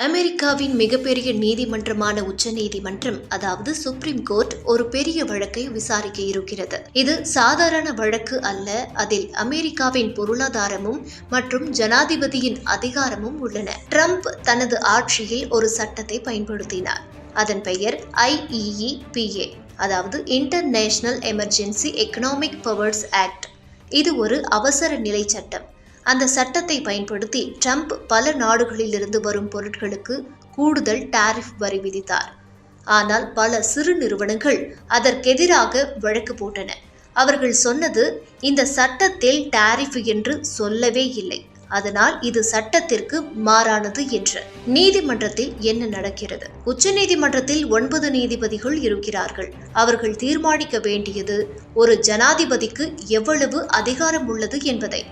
அமெரிக்காவின் மிகப்பெரிய நீதிமன்றமான உச்சநீதிமன்றம் அதாவது சுப்ரீம் கோர்ட் ஒரு பெரிய வழக்கை விசாரிக்க இருக்கிறது. இது சாதாரண வழக்கு அல்ல அதில் அமெரிக்காவின் பொருளாதாரமும் மற்றும் ஜனாதிபதியின் அதிகாரமும் உள்ளன. ட்ரம்ப் தனது ஆட்சியில் ஒரு சட்டத்தை பயன்படுத்தினார். அதன் பெயர் ஐஇஇபிஏ அதாவது international emergency economic powers act இது ஒரு அவசர நிலை சட்டம். அந்த சட்டத்தை பயன்படுத்தி ட்ரம்ப் பல நாடுகளிலிருந்து வரும் பொருட்களுக்கு கூடுதல் டாரிஃப் வரி விதித்தார். ஆனால் பல சிறு நிறுவனங்கள் அதற்கெதிராக வழக்கு போட்டன. அவர்கள் சொன்னது இந்த சட்டத்தில் டாரிஃப் என்று சொல்லவே இல்லை. அதனால் இது சட்டத்திற்கு மாறானது என்று. நீதிமன்றத்தில் என்ன நடக்கிறது? உச்சநீதிமன்றத்தில் ஒன்பது நீதிபதிகள் இருக்கிறார்கள். அவர்கள் தீர்மானிக்க வேண்டியது ஒரு ஜனாதிபதிக்கு எவ்வளவு அதிகாரம் உள்ளது என்பதை.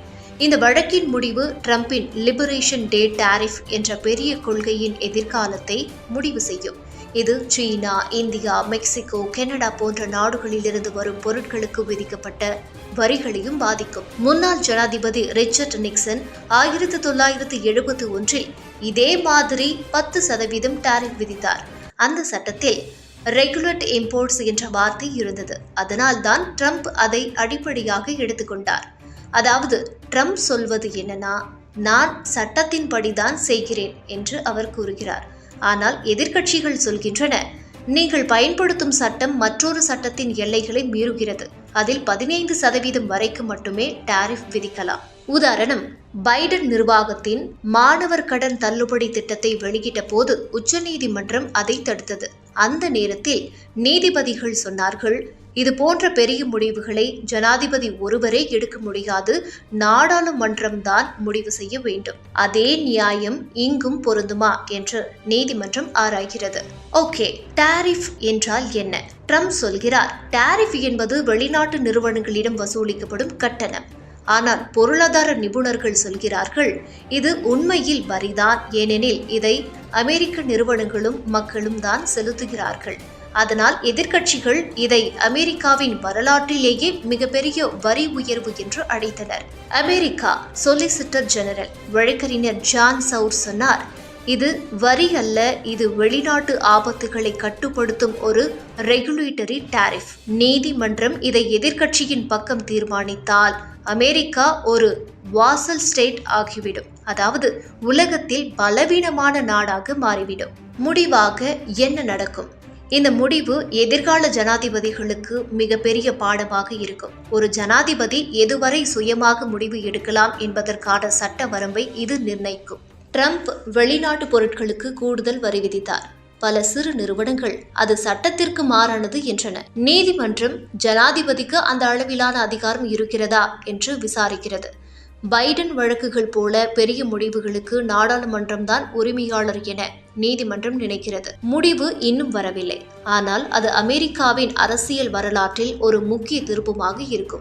இந்த வழக்கின் முடிவு ட்ரம்பின் லிபரேஷன் டே டாரிஃப் என்ற பெரிய கொள்கையின் எதிர்காலத்தை முடிவு செய்யும். இது சீனா இந்தியா மெக்சிகோ கனடா போன்ற நாடுகளிலிருந்து வரும் பொருட்களுக்கு விதிக்கப்பட்ட வரிகளையும் பாதிக்கும். முன்னாள் ஜனாதிபதி ரிச்சர்ட் நிக்சன் ஆயிரத்தி தொள்ளாயிரத்தி எழுபத்தி ஒன்றில் இதே மாதிரி பத்து சதவீதம் டாரிஃப் விதித்தார். அந்த சட்டத்தில் ரெகுலேட் இம்போர்ட்ஸ் என்ற வார்த்தை இருந்தது. அதனால்தான் ட்ரம்ப் அதை அடிப்படையாக எடுத்துக்கொண்டார். அதாவது ட்ரம்ப் சொல்வது என்னன்னா நான் சட்டத்தின்படிதான் செய்கிறேன் என்று அவர் கூறுகிறார். ஆனால் எதிர்க்கட்சிகள் சொல்கின்றன நீங்கள் பயன்படுத்தும் சட்டம் மற்றொரு சட்டத்தின் எல்லைகளை மீறுகிறது. அதில் பதினைந்து சதவீதம் வரைக்கும் மட்டுமே டாரிஃப் விதிக்கலாம். உதாரணம் பைடன் நிர்வாகத்தின் மாணவர் கடன் தள்ளுபடி திட்டத்தை வெளியிட்ட போது உச்சநீதிமன்றம் அதை தடுத்தது. அந்த நேரத்தில் நீதிபதிகள் சொன்னார்கள் இது போன்ற பெரிய முடிவுகளை ஜனாதிபதி ஒருவரே எடுக்க முடியாது. நாடாளுமன்றம்தான் முடிவு செய்ய வேண்டும். அதே நியாயம் இங்கும் பொருந்துமா? என்று நீதிமன்றம் ஆராய்கிறது. ஓகே டாரிஃப் என்றால் என்ன? ட்ரம்ப் சொல்கிறார் டாரிஃப் என்பது வெளிநாட்டு நிறுவனங்களிடம் வசூலிக்கப்படும் கட்டணம். ஆனால் பொருளாதார நிபுணர்கள் சொல்கிறார்கள் இது உண்மையில் வரிதான். ஏனெனில் இதை அமெரிக்க நிறுவனங்களும் மக்களும் தான் செலுத்துகிறார்கள். அதனால் எதிர்க்கட்சிகள் இதை அமெரிக்காவின் வரலாற்றிலேயே மிகப்பெரிய வரி உயர்வு என்று அழைத்தனர். அமெரிக்கா சொலிசிட்டர் ஜெனரல் வழக்கறிஞர் ஜான் சவுர் சொன்னார் இது வரி அல்ல இது வெளிநாட்டு ஆபத்துகளை கட்டுப்படுத்தும் ஒரு ரெகுலேட்டரி டாரிஃப் நீதிமன்றம் இதை எதிர்க்கட்சியின் பக்கம் தீர்மானித்தால் அமெரிக்கா ஒரு வாசல் ஸ்டேட் ஆகிவிடும். அதாவது உலகத்தில் பலவீனமான நாடாக மாறிவிடும். முடிவாக என்ன நடக்கும்? இந்த முடிவு எதிர்கால ஜனாதிபதிகளுக்கு மிகப்பெரிய பாடமாக இருக்கும். ஒரு ஜனாதிபதி எதுவரை சுயமாக முடிவு எடுக்கலாம் என்பதற்கான சட்ட வரம்பை இது நிர்ணயிக்கும். ட்ரம்ப் வெளிநாட்டு பொருட்களுக்கு கூடுதல் வரி விதித்தார். பல சிறு நிறுவனங்கள் அது சட்டத்திற்கு மாறானது என்றன. நீதிமன்றம் ஜனாதிபதிக்கு அந்த அளவிலான அதிகாரம் இருக்கிறதா என்று விசாரிக்கிறது. பைடன் வழக்குகள் போல பெரிய முடிவுகளுக்கு நாடாளுமன்றம்தான் உரிமையாளர் என நீதிமன்றம் நினைக்கிறது. முடிவு இன்னும் வரவில்லை. ஆனால் அது அமெரிக்காவின் அரசியல் வரலாற்றில் ஒரு முக்கிய திருப்பமாக இருக்கும்.